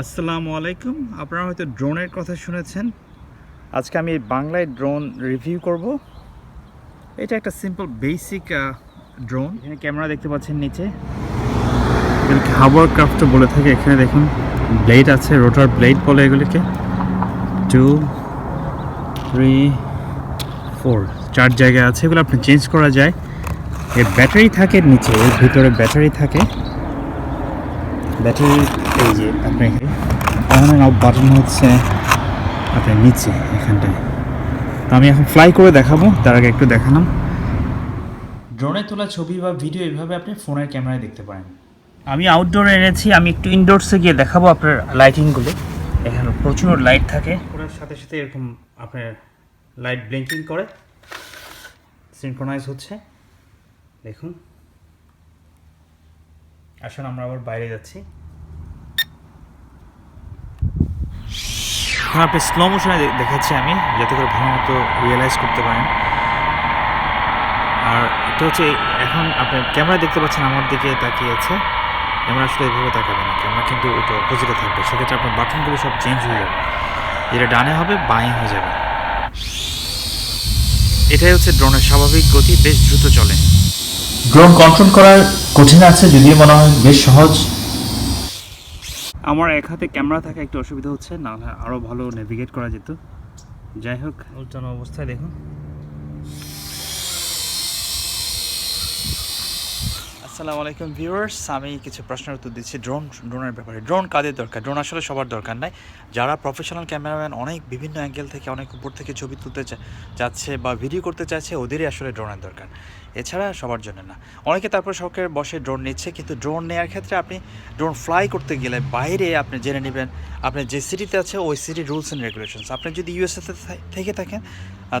আসসালামু আলাইকুম। আপনারা হয়তো ড্রোনের কথা শুনেছেন। আজকে আমি বাংলায় ড্রোন রিভিউ করব। এটা একটা সিম্পল বেসিক ড্রোন। এখানে ক্যামেরা দেখতে পাচ্ছেন নিচে। এগুলিকে হাওয়ার ক্রাফট বলে থাকে। এখানে দেখুন ব্লেড আছে রোটার ব্লেড বলে এগুলিকে। টু থ্রি ফোর চার জায়গায় আছে। এগুলো আপনি চেঞ্জ করা যায়। এর ব্যাটারি থাকে নিচে। এর ভিতরে ব্যাটারি থাকে। ব্যাটারি এই যে আপনি অন অ্যান্ড অফ বাটন হচ্ছে। আপনার নিচে এখানটায়। তো আমি এখন ফ্লাই করে দেখাবো। তার আগে একটু দেখালাম। ড্রোনে তোলা ছবি বা ভিডিও এইভাবে আপনি ফোনের ক্যামেরায় দেখতে পারেন। আমি আউটডোরে এনেছি। আমি একটু ইনডোরসে গিয়ে দেখাবো আপনার লাইটিংগুলো এখানে প্রচুর লাইট থাকে। ওটার সাথে সাথে এরকম আপনার লাইট ব্লিঙ্কিং করে। সিনক্রোনাইজ হচ্ছে। দেখুন। আসুন, আমরা আবার বাইরে যাচ্ছি। এখন আপনি স্লো মোশনে দেখাচ্ছি আমি, যাতে করে ভালো মতো রিয়েলাইজ করতে পারেন। আর এটা হচ্ছে, এখন আপনি ক্যামেরা দেখতে পাচ্ছেন, আমার দিকে তাকিয়ে আছে। ক্যামেরা আসলে এভাবে তাকাবে না, ক্যামেরা কিন্তু ওটা অপোজিটে থাকবে। সেক্ষেত্রে আপনার বাটনগুলো সব চেঞ্জ হয়ে যাবে। যেটা ডানে হবে, বাঁয়ে হয়ে যাবে। এটাই হচ্ছে ড্রোনের স্বাভাবিক গতি, বেশ দ্রুত চলে। ড্রোন কন্ট্রোল করার কঠিন আছে যদিও মনে হয় বেশ সহজ। আমার এক হাতে ক্যামেরা থাকা একটু অসুবিধা হচ্ছে না আরও ভালো নেভিগেট করা যেত। যাই হোক উল্টানো অবস্থায় দেখুন। আসসালামু আলাইকুম ভিউয়ার্স, আমি কিছু প্রশ্নের উত্তর দিচ্ছি ড্রোন, ড্রোনের ব্যাপারে। ড্রোন কাদের দরকার? ড্রোন আসলে সবার দরকার নাই। যারা প্রফেশনাল ক্যামেরাম্যান অনেক বিভিন্ন অ্যাঙ্গেল থেকে, অনেক উপর থেকে ছবি তুলতে চাচ্ছে বা ভিডিও করতে চাইছে, ওদেরই আসলে ড্রোনের দরকার। এছাড়া সবার জন্য না। অনেকে তারপর শখের বসে ড্রোন নিচ্ছে, কিন্তু ড্রোন নেওয়ার ক্ষেত্রে আপনি ড্রোন ফ্লাই করতে গেলে বাইরে আপনি জেনে নেবেন, আপনি যে সিটিতে আছে, ওই সিটির রুলস অ্যান্ড রেগুলেশনস আপনি যদি ইউএসএতে থেকে থাকেন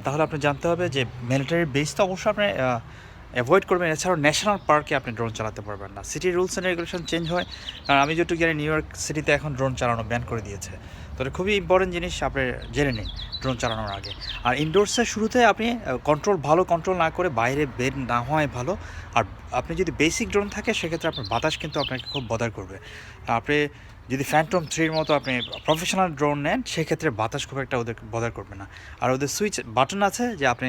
তাহলে আপনি জানতে হবে যে মিলিটারি বেস তো অবশ্যই আপনি অ্যাভয়েড করবেন। এছাড়াও ন্যাশনাল পার্কে আপনি ড্রোন চালাতে পারবেন না। City rules and regulation change হয়। কারণ আমি যেটুকু জানি নিউ ইয়র্ক সিটিতে এখন ড্রোন চালানো ব্যান করে দিয়েছে। তো এটা খুবই ইম্পর্টেন্ট জিনিস আপনি জেনে নিন ড্রোন চালানোর আগে। আর ইনডোরসের শুরুতে আপনি কন্ট্রোল ভালো কন্ট্রোল না করে বাইরে বের না হওয়াই ভালো। আর আপনি যদি বেসিক ড্রোন থাকে সেক্ষেত্রে আপনার বাতাস কিন্তু আপনাকে খুব বদার করবে। আপনি যদি ফ্যান্টম থ্রির মতো আপনি প্রফেশনাল ড্রোন নেন সেক্ষেত্রে বাতাস খুব একটা ওদের বদার করবে না। আর ওদের সুইচ বাটন আছে যে আপনি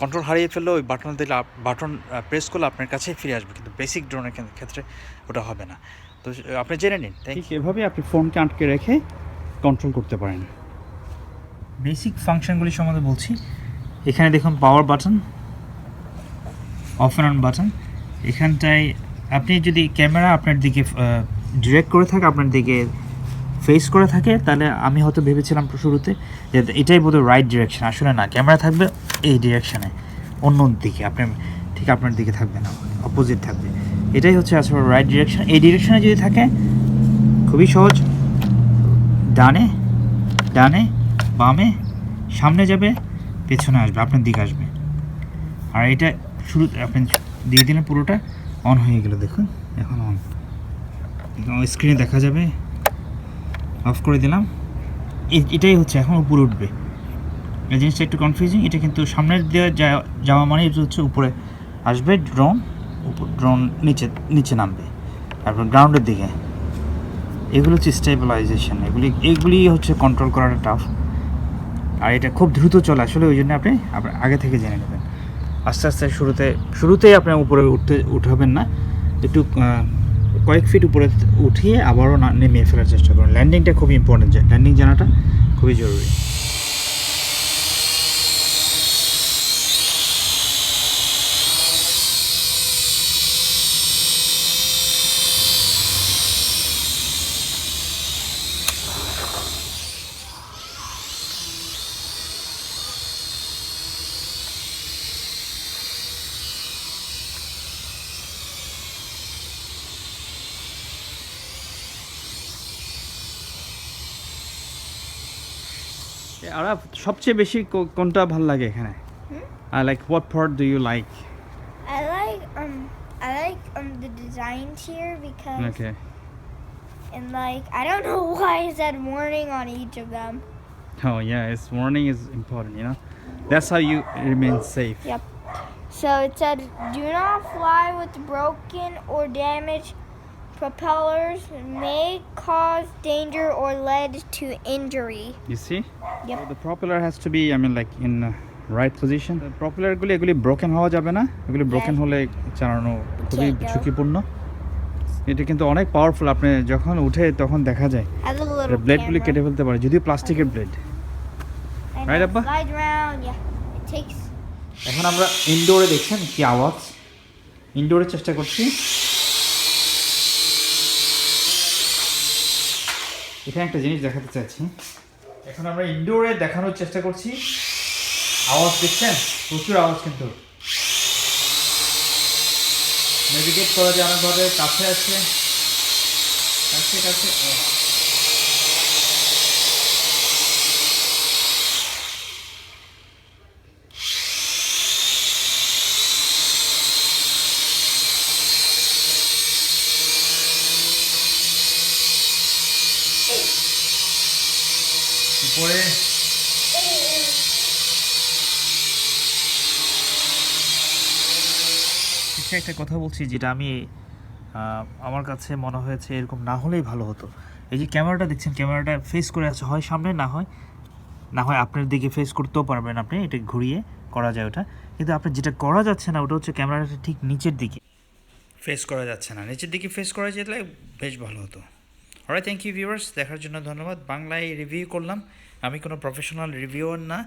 কন্ট্রোল হারিয়ে ফেললে ওই বাটন দিলে বাটন প্রেস করলে আপনার কাছেই ফিরে আসবে। কিন্তু বেসিক ড্রোনের ক্ষেত্রে ওটা হবে না। তো আপনি জেনে নিন ঠিক এভাবে আপনি ফোনকে আটকে রেখে কন্ট্রোল করতে পারেন। বেসিক ফাংশনগুলি সম্বন্ধে বলছি। এখানে দেখুন power button off on button এখানটায় আপনি যদি ক্যামেরা আপনার দিকে ডিরেক্ট করে থাকে, আপনার দিকে ফেস করে থাকে, তাহলে আমি হয়তো ভেবেছিলাম শুরুতে যে এটাই বোধহয় রাইট ডিরেকশন আসলে না ক্যামেরা থাকবে এই ডিরেকশানে অন্য দিকে। আপনার ঠিক আপনার দিকে থাকবে না অপোজিট থাকবে। এটাই হচ্ছে আসলে রাইট ডিরেকশন এই ডিরেকশানে যদি থাকে, খুবই সহজ। ডানে ডানে, বামে, সামনে যাবে, পেছনে আসবে, আপনার দিকে আসবে। আর এটা শুরু, আপনি দিয়ে দিলেন পুরোটা অন হয়ে গেল, দেখুন, এখন অন স্ক্রিনে দেখা যাবে অফ করে দিলাম। এটাই হচ্ছে, এখন উপরে উঠবে। এই জিনিসটা একটু কনফিউজিং এটা কিন্তু সামনের দিয়ে যাওয়া মানে এটা হচ্ছে উপরে আসবে ড্রোন ড্রোন নিচে নিচে নামবে। তারপর গ্রাউন্ডের দিকে। এগুলো হচ্ছে স্টেবিলাইজেশন এগুলি এগুলি হচ্ছে কন্ট্রোল করাটা টাফ আর এটা খুব দ্রুত চলে আসলে ওই জন্য আপনি আপনার আগে থেকে জেনে নেবেন। আস্তে আস্তে শুরুতে, শুরুতেই আপনি উপরে উঠতে উঠাবেন না। একটু কয়েক ফিট উপরে উঠিয়ে আবারও নেমে ফেলার চেষ্টা করুন। ল্যান্ডিংটা খুবই ইম্পর্টেন্ট ল্যান্ডিং জানাটা খুবই জরুরি। আর সবচেয়ে বেশি কো- কোনটা ভালো লাগে এখানে I like what part do you like I like um I like um the designs here because okay and like I don't know why it said warning on each of them. Oh yeah, it's warning is important, you know. That's how you remain safe. So it said do not fly with broken or damaged propellers may cause danger or lead to injury. You see? Yep. So the propeller has to be, I mean, like in uh, right position. The propeller গুলি এগুলি broken হওয়া যাবে না এগুলি broken হলে চালানো খুবই. ঝুঁকিপূর্ণ এটা কিন্তু অনেক পাওয়ারফুল আপনি যখন উঠে তখন দেখা যায় ব্লেডগুলি. কেটে ফেলতে পারে যদিও প্লাস্টিকের ব্লেড it takes. এখন আমরা ইনডোরে দেখছেন কি আওয়াজ ইনডোরে চেষ্টা করছি এখানে একটা জিনিস দেখাতে চাইছি। এখন আমরা ইনডোরে দেখানোর চেষ্টা করছি। আওয়াজ দেখছেন? প্রচুর আওয়াজ কিন্তু। নেভিগেট করা যায় অনেকভাবে কাছে আছে। কাছে কাছে উপরে ঠিক একটা কথা বলছি যেটা আমি আমার কাছে মনে হয়েছে এরকম না হলেই ভালো হতো। এই যে ক্যামেরাটা দেখছেন ক্যামেরাটা ফেস করে আছে হয় সামনে না হয় না হয় আপনার দিকে ফেস করতেও পারবেন আপনি এটা ঘুরিয়ে করা যায় ওটা। কিন্তু আপনার যেটা করা যাচ্ছে না ওটা হচ্ছে ক্যামেরাটা ঠিক নিচের দিকে। ফেস করা যাচ্ছে না। নিচের দিকে ফেস করা যেতে বেশ ভালো হতো। অলরাইট থ্যাংক ইউ ভিউয়ার্স দেখার জন্য ধন্যবাদ। বাংলায় রিভিউ করলাম। আমি কোনো প্রফেশনাল রিভিউয়ার না।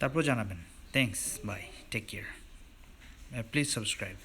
তারপর জানাবেন। Thanks bye take care please subscribe